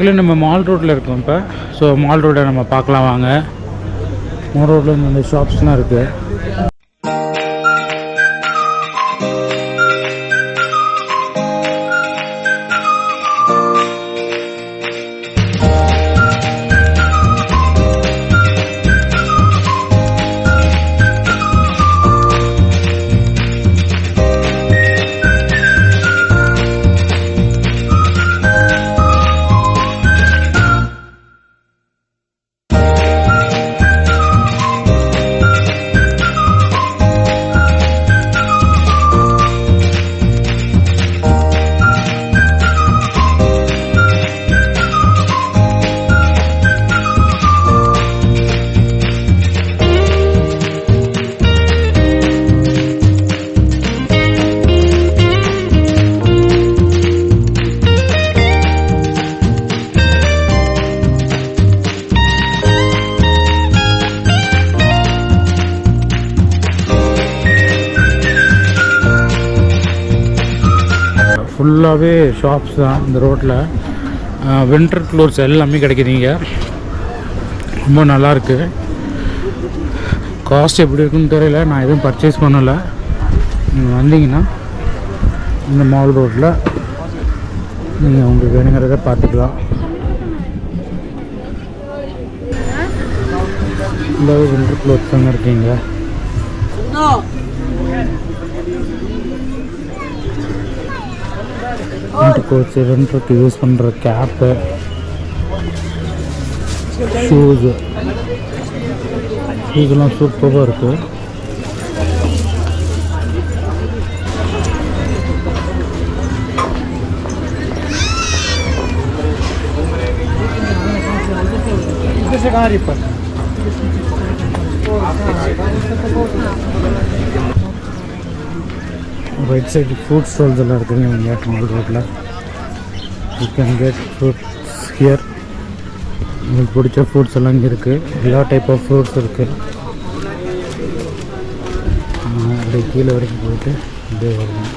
மக்களே நம்ம மால் ரோட்டில் இருக்கோம் இப்போ. ஸோ மால் ரோட்டை நம்ம பார்க்கலாம் வாங்க. மால் ரோட்டில் இந்த ஷாப்ஸ்லாம் இருக்குது ஃபுல்லாகவே ஷாப்ஸ் தான் இந்த ரோட்டில் வின்டர் க்ளோர்ஸ் எல்லாமே கிடைக்குதுங்க ரொம்ப நல்லாயிருக்கு காஸ்ட் எப்படி இருக்குன்னு தெரியல. நான் எதுவும் பர்ச்சேஸ் பண்ணலை. நீங்கள் வந்தீங்கன்னா இந்த மால் ரோட்டில் நீங்கள் உங்களுக்கு வேணுங்கிறத பார்த்துக்கலாம். இந்த வின்டர் க்ளோத்ஸ் தாங்க இருக்கீங்க. வின்டர் கோட்ஸ் வின்டருக்கு யூஸ் பண்ணுற கேப்பு ஷூஸு ஷூஸ்லாம் சூப்பராக இருக்குது ரைட் சைடு ஃப்ரூட் ஸ்டால்ஸ் எல்லாம் இருக்குங்க இங்கே மால் ரோட்டில் you can get fruits here உங்களுக்கு பிடிச்ச ஃப்ரூட்ஸ் எல்லாம் இங்கே இருக்குது எல்லா டைப் ஆஃப் ஃப்ரூட்ஸ் இருக்குது அப்படியே கீழே வரைக்கும் போயிட்டு அப்படியே வரணும்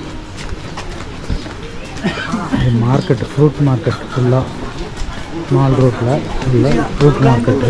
மார்க்கெட் ஃப்ரூட் மார்க்கெட் ஃபுல்லாக மால் ரோட்டில் ஃபுல்லாக ஃப்ரூட் மார்க்கெட்டு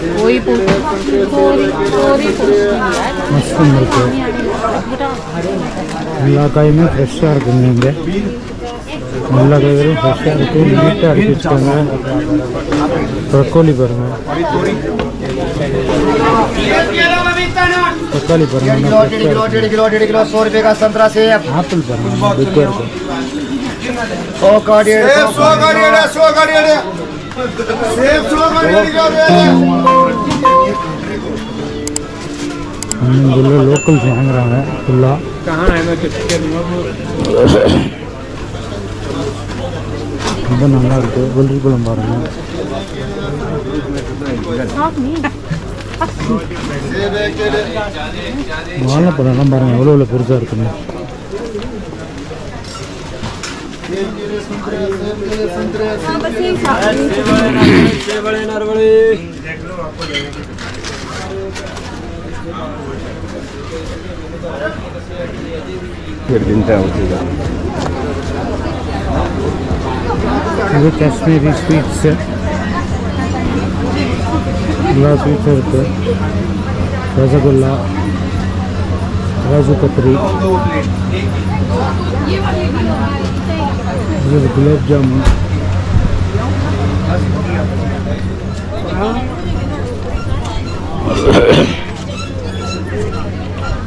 कोई मशरूम मिलते मुलाकाई में फ्रेश चार घूमेंगे मुलाकाई करें फ्रेश चार को मीट चार कुछ करना है ब्रोकोली पर में ब्रोकोली पर में किलो डेढ़ किलो डेढ़ किलो डेढ़ किलो सौ रुपये का संतरा सेब एप्पल पर में रुपये का सौ का डेढ़। सौ का डेढ़ सौ का डेढ़। இங்குள்ள லோக்கல் வாங்குறாங்க ஃபுல்லாக ரொம்ப நல்லா இருக்கு. வெள்ளிக்குளம் பாருங்க. வாழைப்பழம்லாம் பாருங்க எவ்வளோ எவ்வளோ பெருசாக இருக்குன்னு. ఇది కాశ్మీరీ స్వీట్స్ ఇలా స్వీట్స్ రసగుల్లా ஸ்வீட்ஸும் இருக்குது ரசகுல்லா காஜு கத்திரி இது குலாப் ஜாமுன்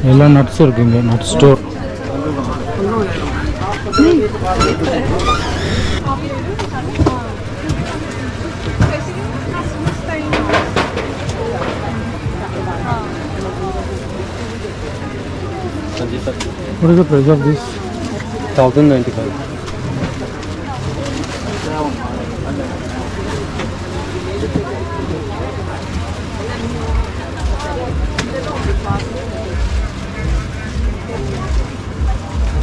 எல்லா நட்ஸும் இருக்குங்க nut store What is the price of this? 1095.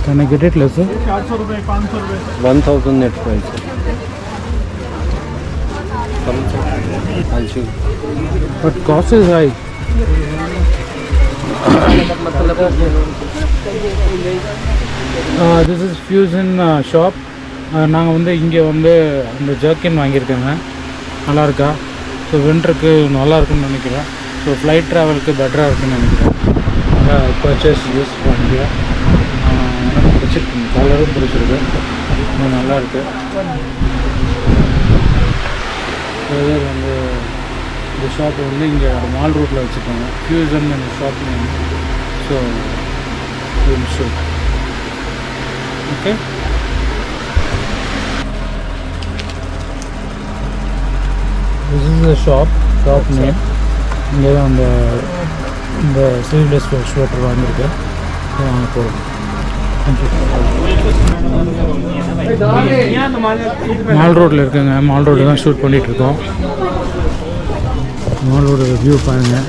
Can I get it lesser? 1000 net price. But cost is high. This is fusion shop நாங்கள் வந்து இங்கே வந்து அந்த ஜர்க்கின் வாங்கியிருக்கேங்க. நல்லா இருக்கா ஸோ வின்டருக்கு நல்லாயிருக்குன்னு நினைக்கிறேன். ஸோ ஃப்ளைட் ட்ராவலுக்கு பெட்டராக இருக்குன்னு நினைக்கிறேன். பர்ச்சேஸ் யூஸ் பண்ணிக்கிறேன் எனக்கு பிடிச்சிருக்கு. கலரும் பிடிச்சிருக்கு. ரொம்ப நல்லா இது வந்து இந்த ஷாப் வந்து இங்கே மால் ரோட்டில் வச்சுருக்காங்க. ஃபியூசன் இந்த shop name so show okay this is the shop shop name இங்கே தான் அந்த இந்த ஸ்லீவ்லெஸ் ஸ்வெட்டர் வாங்கியிருக்கேன் வாங்க போகிறோம் மால் ரோட்டில் இருக்குங்க. மால் ரோடு தான் ஷூட் பண்ணிட்டு இருக்கோம் மால் ரோடு வியூ பாருங்கள்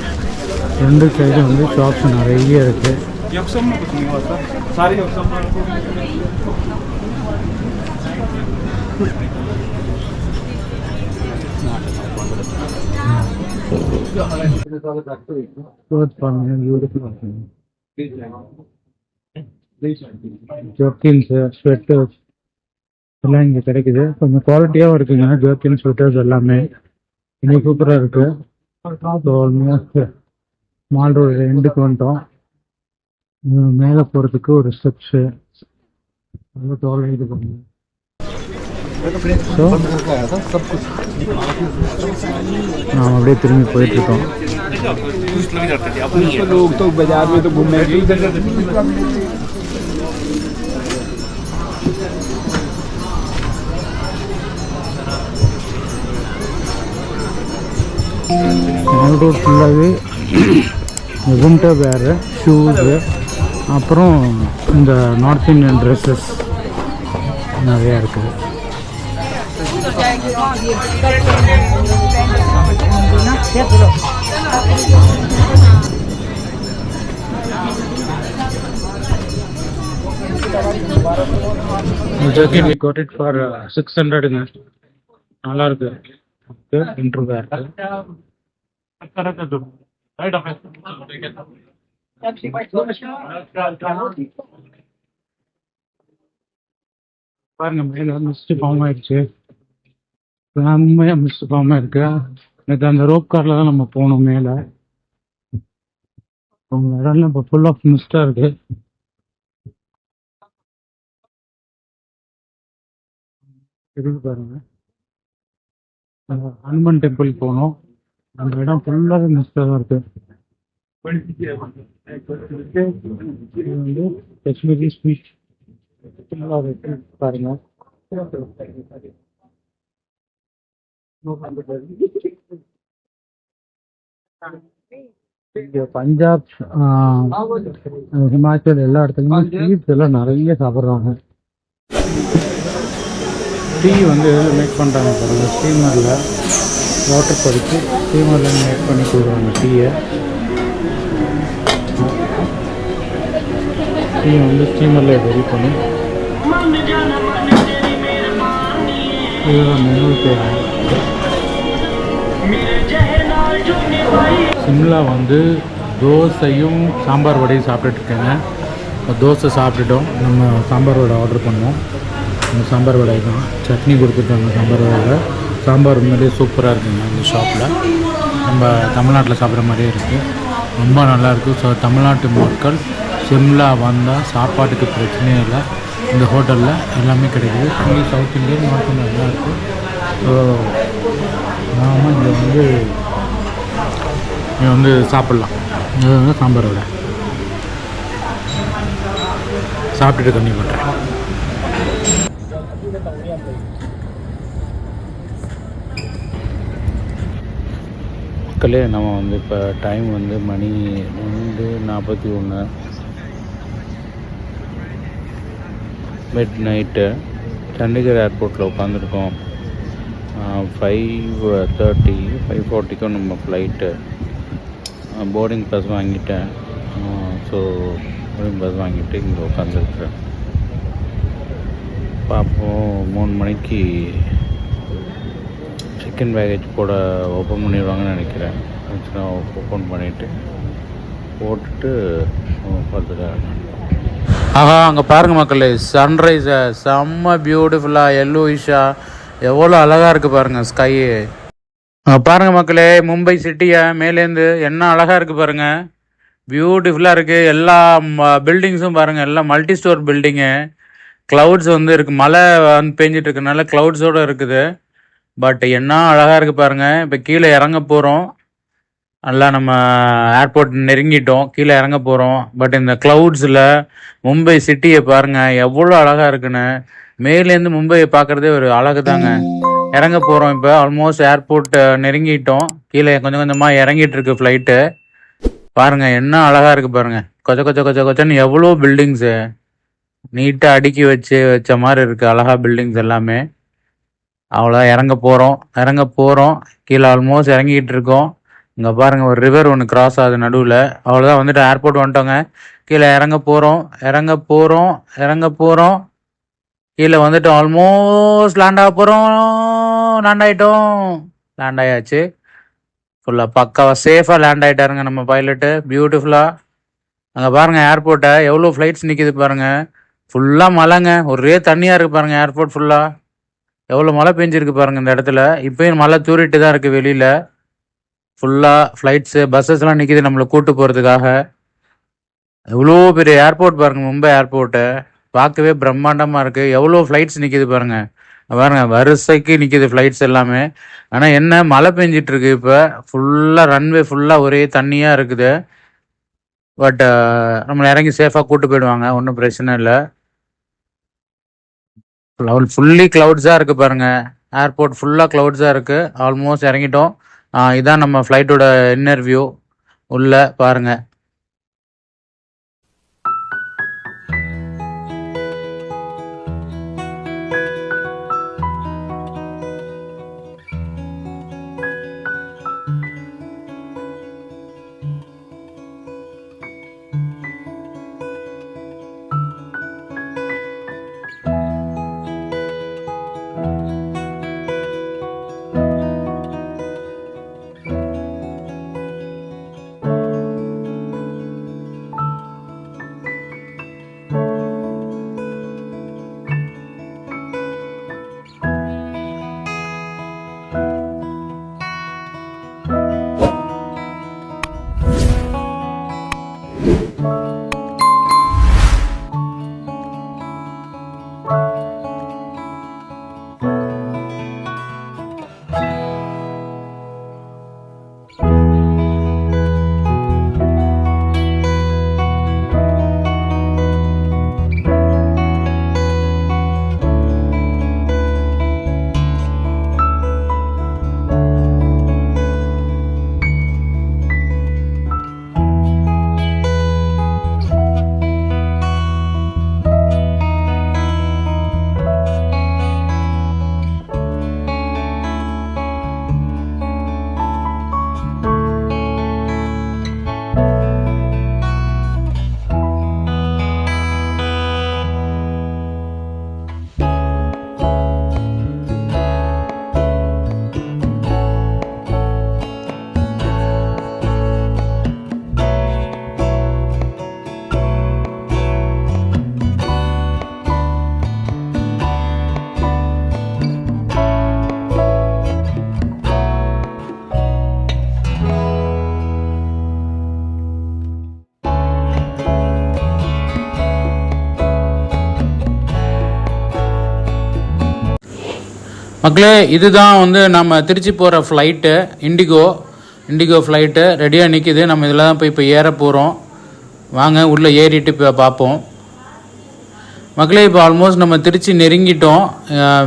ரெண்டு சைடும் வந்து ஷாப்ஸ் நிறைய இருக்குது Clothes பாருங்க beautiful ஆ இருக்குங்க ஜர்க்கின்ஸு ஸ்வெட்டர்ஸ் எல்லாம் இங்கே கிடைக்குது கொஞ்சம் குவாலிட்டியாகவும் இருக்குங்க ஜர்க்கின் ஸ்வெட்டர்ஸ் எல்லாமே இன்னும் சூப்பராக இருக்கு ஸோ ஆல்மோஸ்ட் மால் ரோடு ரெண்டுக்கு வந்துட்டோம் இன்னும் மேலே போகிறதுக்கு ஒரு ஸ்டெப்ஸு ரொம்ப டாலர் இது பண்ணுங்க ஸோ நாம் அப்படியே திரும்பி போயிட்டுருக்கோம் மால் ரோட் ஃபுல்லாகவே உகுண்டை வேறு ஷூஸு அப்புறம் இந்த நார்த் இந்தியன் ட்ரெஸ்ஸஸ் நிறையா இருக்குது. Jacket we got it for six ஹண்ட்ரடுங்க நல்லா இருக்கு. இன்ட்ரூவ் இருக்கு பாருங்க மேல மிஸ்ட் ஃபார்ம் ஆயிடுச்சு செம்மையா மிஸ்ட் ஃபார்ம் ஆயிருக்கு நேற்று அந்த ரோப் கார்ல தான் நம்ம போனோம் மேல. உங்க இடம்லாம் இப்போ ஃபுல் ஆஃப் மிஸ்டா இருக்கு. இருக்கு பாருங்க. ஹனுமன் டெம்பிள் போனோம். அந்த இடம் ஃபுல்லாகவே மிஸ்டாக தான் இருக்கு. இது வந்து காஷ்மீரி ஸ்வீட் பாருங்க பஞ்சாப் ஹிமாச்சல் எல்லா இடத்துலையுமே ஸ்வீட்ஸ் எல்லாம் நிறைய சாப்பிட்றாங்க. டீ வந்து மேக் பண்ணுறாங்க பாருங்க. ஸ்டீமரில் வாட்டர் கொதிச்சு ஸ்டீமரில் மேக் பண்ணி கொடுக்குறாங்க டீயை டீ வந்து ஸ்டீமரில் ரெடி பண்ணி இதுதான் மெனு பேர். சிம்லா வந்து தோசையும் சாம்பார் வடையும் சாப்பிட்டுட்டு இருக்கேங்க. இப்போ தோசை சாப்பிட்டுட்டோம். நம்ம சாம்பார் வடை ஆர்டர் பண்ணோம். நம்ம சாம்பார் வடை தான். சட்னி கொடுத்துருக்காங்க சாம்பார் வடையில். சாம்பார் உண்மையிலேயே சூப்பராக இருக்குங்க இந்த ஷாப்பில் நம்ம தமிழ்நாட்டில் சாப்பிட்ற மாதிரியே இருக்குது ரொம்ப நல்லாயிருக்கு ஸோ தமிழ்நாட்டு மக்கள் சிம்லா வந்தால் சாப்பாட்டுக்கு பிரச்சனையே இல்லை. இந்த ஹோட்டலில் எல்லாமே கிடைக்குது. Fully south Indian north Indian எல்லாம் இருக்குது ஸோ நாம் இங்கே வந்து இங்கே வந்து சாப்பிட்லாம். இது வந்து சாம்பார் வடை. சாப்பிட்டுட்டு கம்மி பண்ணுறேன் மக்களே நம்ம வந்து இப்போ டைம் வந்து மணி ரெண்டு நாற்பத்தி ஒன்று மிட் நைட்டு சண்டிகர் ஏர்போர்ட்டில் உட்காந்துருக்கோம் ஃபைவ் தேர்ட்டி ஃபைவ் ஃபார்ட்டிக்கும் நம்ம ஃப்ளைட்டு போர்டிங் பாஸ் வாங்கிட்டேன். ஸோ போர்டிங் பாஸ் வாங்கிட்டு இங்கே உட்காந்துருக்குறேன் பார்ப்போம் மூணு மணிக்கு சிக்கன் பேக்கேஜ் போட ஓப்பன் பண்ணிடுவாங்கன்னு நினைக்கிறேன். ஓப்பன் பண்ணிவிட்டு போட்டுட்டு பார்த்துட்டு ஆஹா அங்கே பாருங்க மக்களே சன்ரைஸை செம்ம பியூட்டிஃபுல்லாக எல்லோயிஷா எவ்வளோ அழகாக இருக்குது பாருங்கள் ஸ்கையு அங்கே பாருங்கள் மக்களே மும்பை சிட்டியை மேலேருந்து என்ன அழகாக இருக்குது பாருங்கள் பியூட்டிஃபுல்லாக இருக்குது எல்லா பில்டிங்ஸும் பாருங்கள் எல்லாம் மல்டி ஸ்டோர் பில்டிங்கு க்ளவுட்ஸ் வந்து இருக்குது மழை வந்து பெஞ்சிட்டு இருக்கனால க்ளவுட்ஸோடு இருக்குது. பட் என்ன அழகாக இருக்குது பாருங்கள் இப்போ கீழே இறங்க போகிறோம் நல்லா நம்ம ஏர்போர்ட் நெருங்கிட்டோம். கீழே இறங்க போகிறோம் பட் இந்த க்ளவுட்ஸில் மும்பை சிட்டியை பாருங்கள் எவ்வளோ அழகாக இருக்குன்னு. மேலேருந்து மும்பையை பார்க்குறதே ஒரு அழகு தாங்க. இறங்க போகிறோம் இப்போ. ஆல்மோஸ்ட் ஏர்போர்ட் நெருங்கிட்டோம். கீழே கொஞ்சம் கொஞ்சமாக இறங்கிட்டு இருக்கு ஃப்ளைட்டு பாருங்கள் என்ன அழகாக இருக்குது பாருங்க. கொச்ச கொச்ச கொச்ச கொச்சன்னு எவ்வளோ பில்டிங்ஸு நீட்டாக அடுக்கி வச்சு வச்ச மாதிரி இருக்குது அழகா பில்டிங்ஸ் எல்லாமே. அவ்வளோ இறங்க போகிறோம் இறங்க போகிறோம் கீழே ஆல்மோஸ்ட் இறங்கிட்டு இருக்கோம். இங்கே பாருங்க ஒரு ரிவர் ஒன்று கிராஸ் ஆகுது நடுவில். அவ்வளோதான் வந்துட்டு ஏர்போர்ட் வந்துட்டோங்க. கீழே இறங்க போகிறோம் இறங்க போகிறோம் இறங்க போகிறோம் கீழே வந்துட்டு ஆல்மோஸ்ட் லேண்ட் ஆக போகிறோம் லேண்ட் ஆகிட்டோம் லேண்ட் ஆயாச்சு. ஃபுல்லாக பக்காவாக சேஃபாக லேண்ட் ஆகிட்டாருங்க நம்ம பைலட்டு பியூட்டிஃபுல்லாக அங்கே பாருங்கள் ஏர்போர்ட்டை எவ்வளோ ஃப்ளைட்ஸ் நிற்கிது பாருங்கள் ஃபுல்லாக மழைங்க. ஒரே தண்ணியாக இருக்குது பாருங்கள் ஏர்போர்ட் ஃபுல்லாக எவ்வளோ மழை பெஞ்சிருக்கு பாருங்கள் இந்த இடத்துல. இப்போயும் மழை தூரிட்டு தான் இருக்குது வெளியில். ஃபுல்லாக ஃப்ளைட்ஸு பஸ்ஸஸ்லாம் நிற்கிது நம்மளை கூட்டு போகிறதுக்காக எவ்வளோ பெரிய ஏர்போர்ட் பாருங்கள் மும்பை ஏர்போர்ட்டு பார்க்கவே பிரம்மாண்டமாக இருக்குது எவ்வளோ ஃப்ளைட்ஸ் நிற்கிது பாருங்கள் பாருங்க வரிசைக்கு நிற்கிது ஃப்ளைட்ஸ் எல்லாமே. ஆனால் என்ன மழை பெஞ்சிட்ருக்கு இப்போ. ஃபுல்லாக ரன்வே ஃபுல்லாக ஒரே தண்ணியாக இருக்குது. பட் நம்மளை இறங்கி சேஃபாக கூட்டு போயிடுவாங்க. ஒன்றும் பிரச்சனை இல்லை. ஃபுல்லி க்ளவுட்ஸாக இருக்குது பாருங்கள் ஏர்போர்ட் ஃபுல்லாக க்ளவுட்ஸாக இருக்குது ஆல்மோஸ்ட் இறங்கிட்டோம். இதான் நம்ம ஃப்ளைட்டோட இன்னர் உள்ளே உள்ள பாருங்க. மக்களே இதுதான் வந்து நம்ம திருச்சி போகிற ஃப்ளைட்டு இண்டிகோ இண்டிகோ ஃப்ளைட்டு ரெடியாக நிற்கிது நம்ம இதில் தான் போய் இப்போ ஏற போகிறோம் வாங்க உள்ளே ஏறிட்டு இப்போ பார்ப்போம் மக்களே இப்போ ஆல்மோஸ்ட் நம்ம திருச்சி நெருங்கிட்டோம்.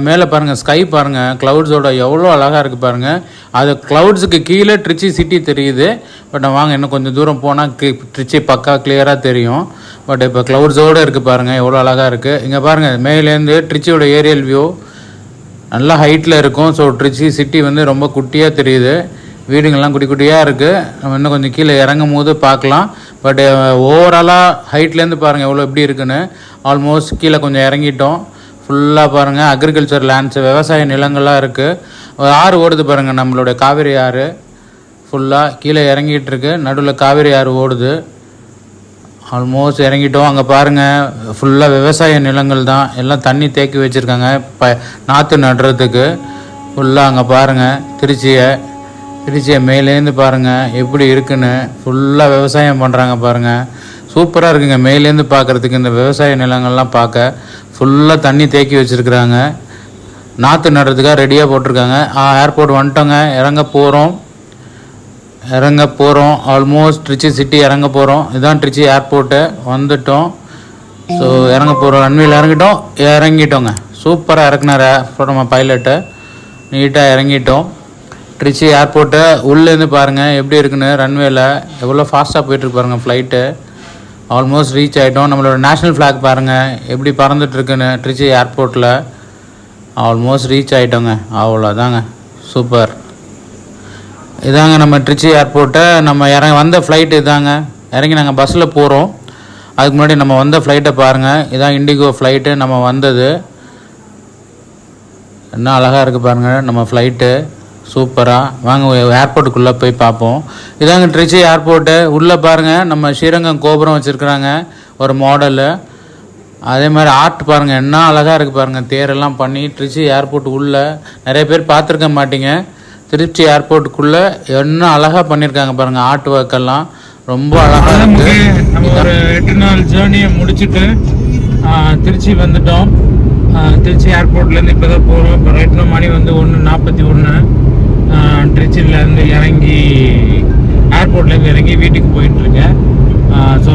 மேலே பாருங்கள் ஸ்கை பாருங்கள் க்ளவுட்ஸோட எவ்வளோ அழகாக இருக்குது பாருங்கள் அது க்ளவுட்ஸுக்கு கீழே திருச்சி சிட்டி தெரியுது. பட் வாங்க இன்னும் கொஞ்சம் தூரம் போனால் திருச்சி பக்கா கிளியராக தெரியும். பட் இப்போ க்ளவுட்ஸோடு இருக்குது பாருங்கள் எவ்வளோ அழகாக இருக்குது இங்கே பாருங்கள் மேலேருந்து ட்ரிச்சியோட ஏரியல் வியூ நல்லா ஹைட்டில் இருக்கும். ஸோ ட்ரிச்சி சிட்டி வந்து ரொம்ப குட்டியாக தெரியுது. வீடுங்கள்லாம் குட்டி குட்டியாக இருக்குது நம்ம இன்னும் கொஞ்சம் கீழே இறங்கும் போது பார்க்கலாம் பட் ஓவராலாக ஹைட்லேருந்து பாருங்கள் எவ்வளோ எப்படி இருக்குன்னு. ஆல்மோஸ்ட் கீழே கொஞ்சம் இறங்கிட்டோம். ஃபுல்லாக பாருங்கள் அக்ரிகல்ச்சர் லேண்ட்ஸ் விவசாய நிலங்கள்லாம் இருக்குது ஆறு ஓடுது பாருங்கள் நம்மளுடைய காவிரி ஆறு. ஃபுல்லாக கீழே இறங்கிட்டு இருக்கு. நடுவில் காவிரி ஆறு ஓடுது. ஆல்மோஸ்ட் இறங்கிட்டோம். அங்கே பாருங்கள் ஃபுல்லாக விவசாய நிலங்கள் தான். எல்லாம் தண்ணி தேக்கி வச்சுருக்காங்க. ப நாற்று நடுறதுக்கு. ஃபுல்லாக அங்கே பாருங்கள் திருச்சியை திருச்சியை மேலேருந்து பாருங்கள் எப்படி இருக்குன்னு. ஃபுல்லாக விவசாயம் பண்ணுறாங்க பாருங்கள் சூப்பராக இருக்குங்க. மேலேருந்து பார்க்குறதுக்கு இந்த விவசாய நிலங்கள்லாம் பார்க்க ஃபுல்லாக தண்ணி தேக்கி வச்சுருக்குறாங்க. நாற்று நடுறதுக்காக ரெடியாக போட்டிருக்காங்க. ஏர்போர்ட் வந்துட்டோங்க. இறங்க போகிறோம் இறங்க போகிறோம் ஆல்மோஸ்ட் ட்ரிச்சி சிட்டி இறங்க போகிறோம் இதுதான் ட்ரிச்சி ஏர்போர்ட்டு வந்துட்டோம். ஸோ இறங்க போகிறோம் ரன்வேல இறங்கிட்டோம். இறங்கிட்டோங்க. சூப்பராக இறக்குனார் நம்ம பைலட்டு நீட்டாக இறங்கிட்டோம். ட்ரிச்சி ஏர்போர்ட்டு உள்ளேருந்து பாருங்கள் எப்படி இருக்குன்னு ரன்வேல எவ்வளோ ஃபாஸ்ட்டாக போயிட்டுருக்கு பாருங்கள் ஃப்ளைட்டு ஆல்மோஸ்ட் ரீச் ஆகிட்டோம் நம்மளோட நேஷ்னல் ஃப்ளாக் பாருங்கள் எப்படி பறந்துட்டுருக்குன்னு ட்ரிச்சி ஏர்போர்ட்டில் ஆல்மோஸ்ட் ரீச் ஆகிட்டோங்க அவ்வளோதாங்க சூப்பர் இதாங்க நம்ம ட்ரிச்சி ஏர்போர்ட்டை நம்ம இறங்க வந்த ஃப்ளைட்டு இதாங்க. இறங்கி நாங்கள் பஸ்ஸில் போகிறோம் அதுக்கு முன்னாடி நம்ம வந்த ஃப்ளைட்டை பாருங்கள் இதான் இண்டிகோ ஃப்ளைட்டு நம்ம வந்தது. என்ன அழகாக இருக்குது பாருங்கள் நம்ம ஃப்ளைட்டு சூப்பராக வாங்க ஏர்போர்ட்டுக்குள்ளே போய் பார்ப்போம். இதாங்க ட்ரிச்சி ஏர்போர்ட்டு உள்ளே பாருங்கள் நம்ம ஸ்ரீரங்கம் கோபுரம் வச்சுருக்குறாங்க. ஒரு மாடலு அதே மாதிரி ஆர்ட் பாருங்கள் என்ன அழகாக இருக்குது பாருங்கள் தேரெல்லாம் பண்ணி ட்ரிச்சி ஏர்போர்ட் உள்ளே. நிறைய பேர் பார்த்துருக்க மாட்டிங்க. திருச்சி ஏர்போர்ட்டுக்குள்ளே என்ன அழகாக பண்ணியிருக்காங்க பாருங்கள் ஆர்ட் ஒர்க் எல்லாம். ரொம்ப அழகாக இருக்குது நம்ம ஒரு எட்டு நாள் ஜேர்னியை முடிச்சுட்டு திருச்சி வந்துட்டோம். திருச்சி ஏர்போர்ட்லேருந்து இப்போ தான் போகிறோம் இப்போ ரைட் மணி வந்து ஒன்று நாற்பத்தி ஒன்று திருச்சியிலேருந்து இறங்கி ஏர்போர்ட்லேருந்து இறங்கி வீட்டுக்கு போயிட்டுருக்கேன். ஸோ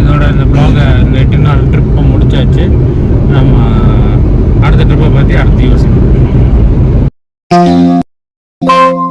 இதோட இந்த ப்ளாகை இந்த எட்டு நாள் ட்ரிப்பை முடிச்சாச்சு. நம்ம அடுத்த ட்ரிப்பை பற்றி அடுத்து யோசிக்கணும் Bye.